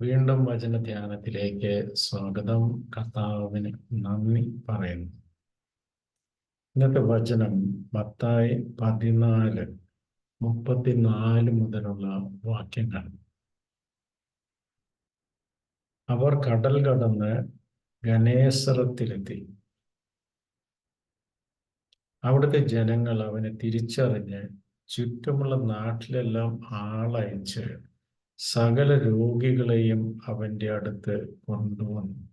വീണ്ടും വചന ധ്യാനത്തിലേക്ക് സ്വാഗതം. കർത്താവിന് നന്ദി പറയുന്നു. ഇന്നത്തെ വചനം പത്തായി പതിനാല് മുപ്പത്തിനാല് മുതലുള്ള വാക്യങ്ങൾ. അവർ കടൽ കടന്ന് ഗണേശ്വരത്തിലെത്തി അവിടുത്തെ ജനങ്ങൾ അവനെ തിരിച്ചറിഞ്ഞ് ചുറ്റുമുള്ള നാട്ടിലെല്ലാം ആളയച്ച് സകല രോഗികളെയും അവന്റെ അടുത്ത് കൊണ്ടുവന്നു.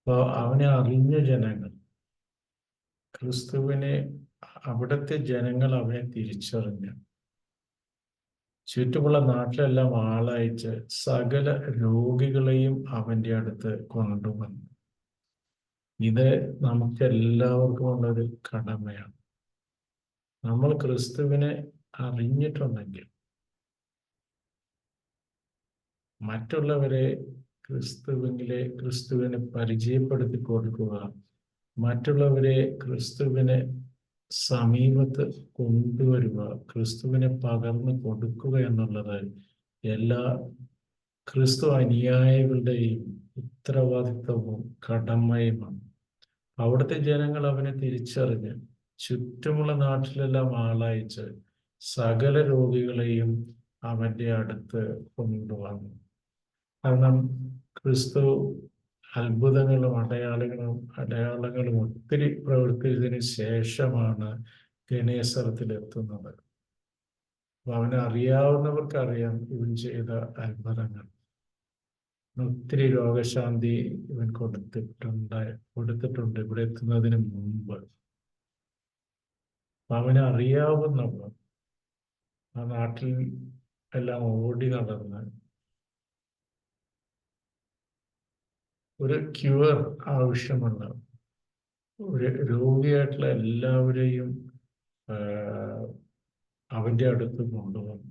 അപ്പോൾ അവനെ അറിഞ്ഞ ജനങ്ങൾ ക്രിസ്തുവിനെ അവിടുത്തെ ജനങ്ങൾ അവനെ തിരിച്ചറിഞ്ഞു. ചുറ്റുമുള്ള നാട്ടിലെല്ലാം ആളയച്ച് സകല രോഗികളെയും അവന്റെ അടുത്ത് കൊണ്ടുവന്നു. ഇത് നമുക്ക് എല്ലാവർക്കും ഉള്ളൊരു കടമയാണ്. നമ്മൾ ക്രിസ്തുവിനെ അറിഞ്ഞിട്ടുണ്ടെങ്കിൽ മറ്റുള്ളവരെ ക്രിസ്തുവിലെ ക്രിസ്തുവിനെ പരിചയപ്പെടുത്തി കൊടുക്കുക. മറ്റുള്ളവരെ ക്രിസ്തുവിനെ സമീപത്ത് കൊണ്ടുവരിക. ക്രിസ്തുവിനെ പകർന്നു കൊടുക്കുക എന്നുള്ളത് എല്ലാ ക്രിസ്തു അനുയായികളുടെയും ഉത്തരവാദിത്വവും കടമയുമാണ്. അവിടുത്തെ ജനങ്ങൾ അവനെ തിരിച്ചറിഞ്ഞ് ചുറ്റുമുള്ള നാട്ടിലെല്ലാം ആളയച്ച് സകല രോഗികളെയും അവന്റെ അടുത്ത് കൊണ്ടുവന്നു. കാരണം ക്രിസ്തു അത്ഭുതങ്ങളും അടയാളങ്ങളും അടയാളങ്ങളും ഒത്തിരി പ്രവർത്തിച്ചതിന് ശേഷമാണ് ഗണേശ്വരത്തിൽ എത്തുന്നത് അപ്പൊ അവനെ അറിയാവുന്നവർക്ക് അറിയാം ഇവൻ ചെയ്ത അത്ഭുതങ്ങൾ. ഒത്തിരി രോഗശാന്തി ഇവൻ കൊടുത്തിട്ടുണ്ട് കൊടുത്തിട്ടുണ്ട്. ഇവിടെ എത്തുന്നതിന് മുമ്പ്. അവനെ അറിയാവുന്നവർ ആ നാട്ടിൽ എല്ലാം ഓടി നടന്ന് ഒരു ക്യൂർ ആവശ്യമുള്ള ഒരു രോഗിയായിട്ടുള്ള എല്ലാവരെയും അവന്റെ അടുത്ത് കൊണ്ടുവന്നു.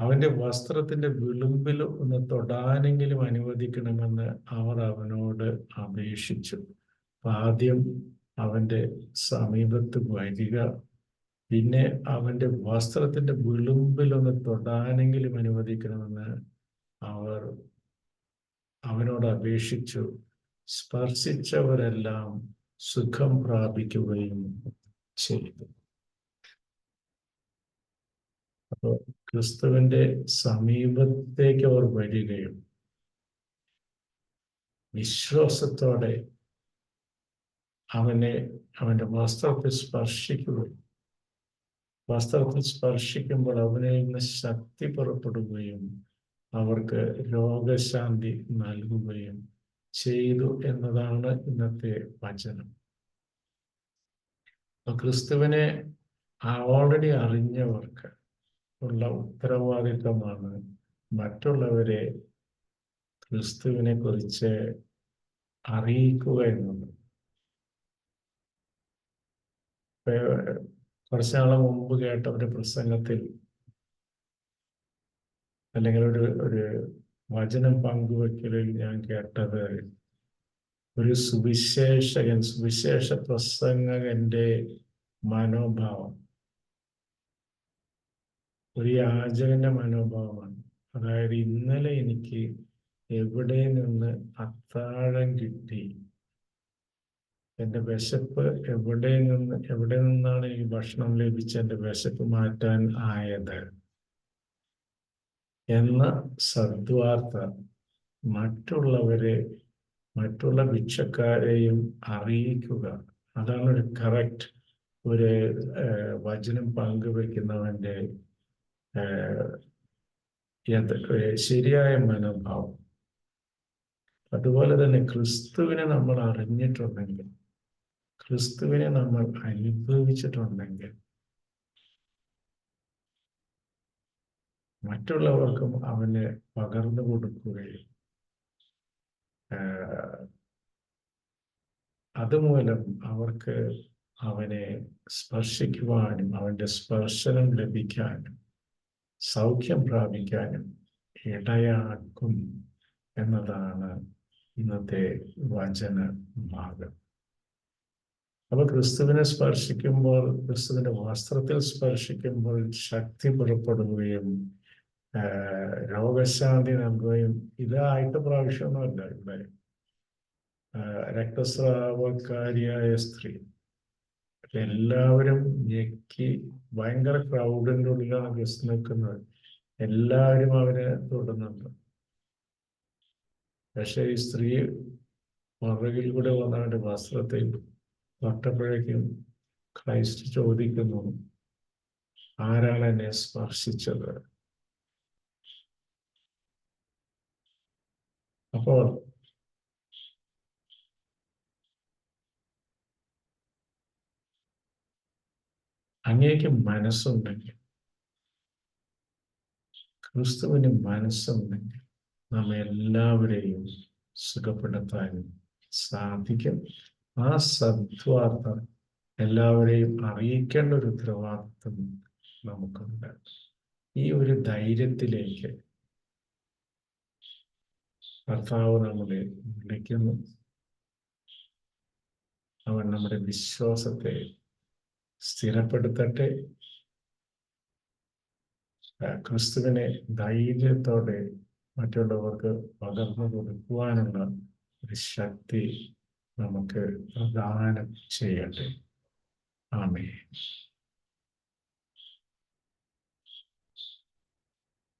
അവന്റെ വസ്ത്രത്തിന്റെ വിളുമ്പിൽ ഒന്ന് തൊടാനെങ്കിലും അനുവദിക്കണമെന്ന് അവർ അവനോട് അപേക്ഷിച്ചു. ആദ്യം അവന്റെ സമീപത്ത് വരിക. പിന്നെ അവന്റെ വസ്ത്രത്തിന്റെ വിളുമ്പിൽ ഒന്ന് തൊടാനെങ്കിലും അനുവദിക്കണമെന്ന് അവർ അവനോട് അപേക്ഷിച്ചു സ്പർശിച്ചവരെല്ലാം സുഖം പ്രാപിക്കുകയും ചെയ്തു. അപ്പോൾ ക്രിസ്തുവിന്റെ സമീപത്തേക്ക് അവർ വരികയും വിശ്വാസത്തോടെ അവനെ അവന്റെ വസ്ത്രത്തെ സ്പർശിക്കുകയും വസ്ത്രത്തിൽ സ്പർശിക്കുമ്പോൾ അവനിൽ നിന്ന് ശക്തി പുറപ്പെടുകയും അവർക്ക് രോഗശാന്തി നൽകുകയും ചെയ്തു എന്നതാണ് ഇന്നത്തെ വചനം. ക്രിസ്തുവിനെ ഓൾറെഡി അറിഞ്ഞവർക്ക് ഉള്ള ഉത്തരവാദിത്വമാണ് മറ്റുള്ളവരെ ക്രിസ്തുവിനെ കുറിച്ച് അറിയിക്കുക എന്നുള്ളത് കുറച്ചു നാളെ മുമ്പ് കേട്ട ഒരു പ്രസംഗത്തിൽ അല്ലെങ്കിൽ ഒരു ഒരു വചനം പങ്കുവെക്കലിൽ ഞാൻ കേട്ടത് ഒരു സുവിശേഷകൻ സുവിശേഷ പ്രസംഗകന്റെ മനോഭാവം. ഒരു യാചകന്റെ മനോഭാവമാണ്. അതായത് ഇന്നലെ എനിക്ക് എവിടെ നിന്ന് അത്താഴം കിട്ടി? എന്റെ വിശപ്പ് എവിടെ നിന്ന് എവിടെ നിന്നാണ് എനിക്ക് ഭക്ഷണം ലഭിച്ച എന്റെ വിശപ്പ് മാറ്റാൻ ആയത്? എന്ന സദ്വാർത്ത മറ്റുള്ളവരെ മറ്റുള്ള ഭിക്ഷക്കാരെയും അറിയിക്കുക. അതാണ് ഒരു കറക്റ്റ് ഒരു വചനം പങ്കുവെക്കുന്നവന്റെ ശരിയായ മനോഭാവം. അതുപോലെ തന്നെ ക്രിസ്തുവിനെ നമ്മൾ അറിഞ്ഞിട്ടുണ്ടെങ്കിൽ ക്രിസ്തുവിനെ നമ്മൾ അനുഭവിച്ചിട്ടുണ്ടെങ്കിൽ മറ്റുള്ളവർക്കും അവനെ പകർന്നു കൊടുക്കുകയും അതുമൂലം അവർക്ക് അവനെ സ്പർശിക്കുവാനും അവന്റെ സ്പർശനം ലഭിക്കാനും സൗഖ്യം പ്രാപിക്കാനും ഇടയാക്കും എന്നതാണ് ഇന്നത്തെ വചന ഭാഗം അപ്പൊ ക്രിസ്തുവിനെ സ്പർശിക്കുമ്പോൾ ക്രിസ്തുവിന്റെ വസ്ത്രത്തിൽ സ്പർശിക്കുമ്പോൾ ശക്തി പുറപ്പെടുകയും രോഗശാന്തി നൽകുകയും ഇത് ആദ്യത്തെ പ്രാവശ്യമൊന്നുമല്ല ഇവിടെ. രക്തസ്രാവക്കാരിയായ സ്ത്രീ. എല്ലാവരും ഞെക്കി ഭയങ്കര ക്രൗഡിന്റെ ഉള്ളിലാണ് ഗസ്റ്റ് നിൽക്കുന്നത്. എല്ലാവരും അവരെ തൊടുന്നുണ്ട്. പക്ഷെ ഈ സ്ത്രീ മറുകിൽ കൂടെ വന്നവരുടെ വസ്ത്രത്തെ തൊട്ടപ്പോഴേക്കും ക്രൈസ്റ്റ് ചോദിക്കുന്നു ആരാണ് എന്നെ സ്പർശിച്ചത്? അപ്പോൾ അങ്ങേക്ക് മനസ്സുണ്ടെങ്കിൽ ക്രിസ്തുവിന് മനസ്സുണ്ടെങ്കിൽ നാം എല്ലാവരെയും സുഖപ്പെടുത്താൻ സാധിക്കും. ആ സദ്വാർത്ത എല്ലാവരെയും അറിയിക്കേണ്ട ഒരു ഉത്തരവാദിത്വം നമുക്കുണ്ട്. ഈ ഒരു ധൈര്യത്തിലേക്ക് കർത്താവ് നമ്മളെ വിളിക്കുന്നു. അവൻ നമ്മുടെ വിശ്വാസത്തെ സ്ഥിരപ്പെടുത്തട്ടെ. ക്രിസ്തുവിനെ ധൈര്യത്തോടെ മറ്റുള്ളവർക്ക് പകർന്നു കൊടുക്കുവാനുള്ള ഒരു ശക്തി നമുക്ക് പ്രദാനം ചെയ്യട്ടെ. ആമേ